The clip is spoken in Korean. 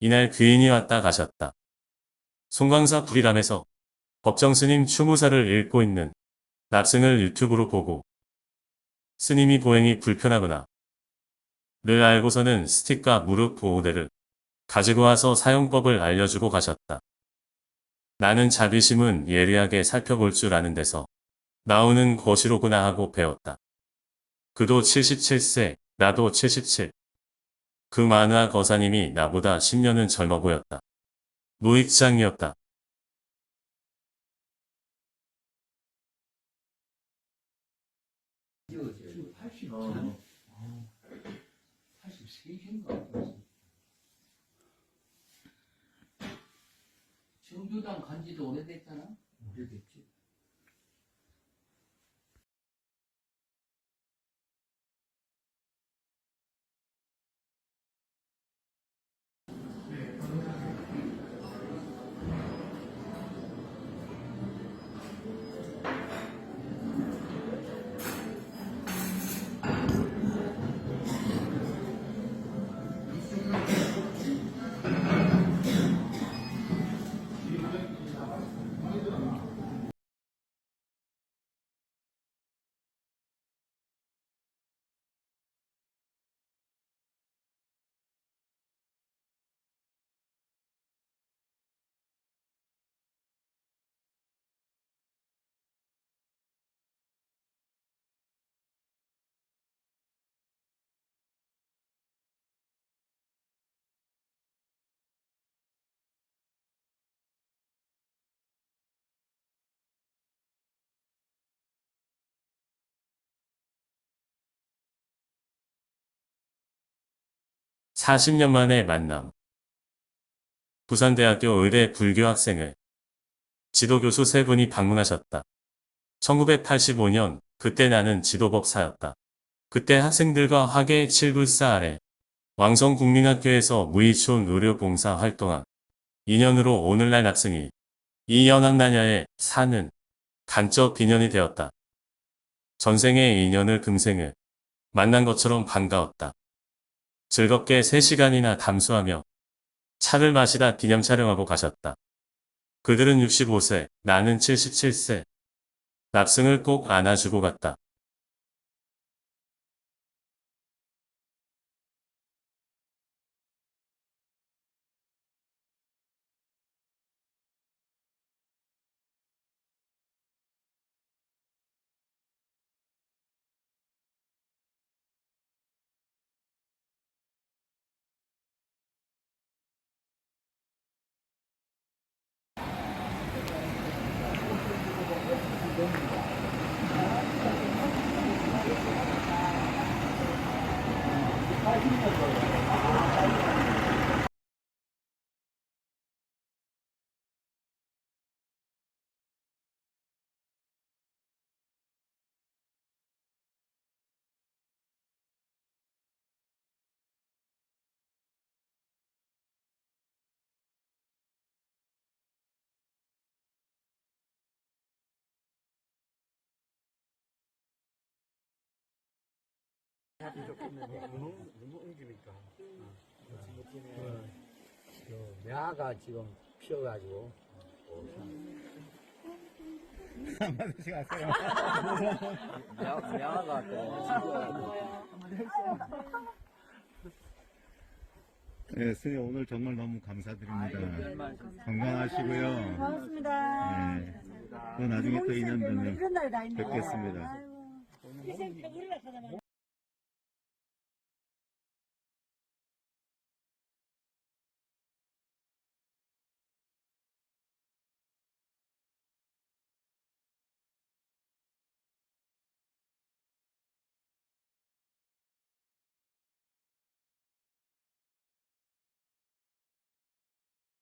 이날 귀인이 왔다 가셨다. 송광사 불이람에서 법정 스님 추무사를 읽고 있는 납승을 유튜브로 보고 스님이 보행이 불편하구나. 를 알고서는 스틱과 무릎 보호대를 가지고 와서 사용법을 알려주고 가셨다. 나는 자비심은 예리하게 살펴볼 줄 아는 데서 나오는 것이로구나 하고 배웠다. 그도 77세, 나도 77. 그 만화 거사님이 나보다 10년은 젊어 보였다. 무익장이었다. 지금 80전? 83인가? 정교당 간지도 오래됐잖아? 오래됐지. 사0년 만의 만남. 부산대학교 의대 불교 학생을 지도교수 세 분이 방문하셨다. 1985년, 그때 나는 지도법사였다. 그때 학생들과 학예 7불사 아래 왕성국민학교에서 무의촌 의료봉사 활동한 인연으로 오늘날 학생이 이 연학나냐에 사는 간접 비년이 되었다. 전생의 인연을 금생을 만난 것처럼 반가웠다. 즐겁게 3시간이나 담수하며 차를 마시다 기념 촬영하고 가셨다. 그들은 65세, 나는 77세. 납승을 꼭 안아주고 갔다. 야가 지금 피어가지고 야, 야가 네, 스님 오늘 정말 너무 감사드립니다. 건강하시고요. 고맙습니다. 네, 또 나중에 또 인연 되면 있네. 뵙겠습니다. 아이고.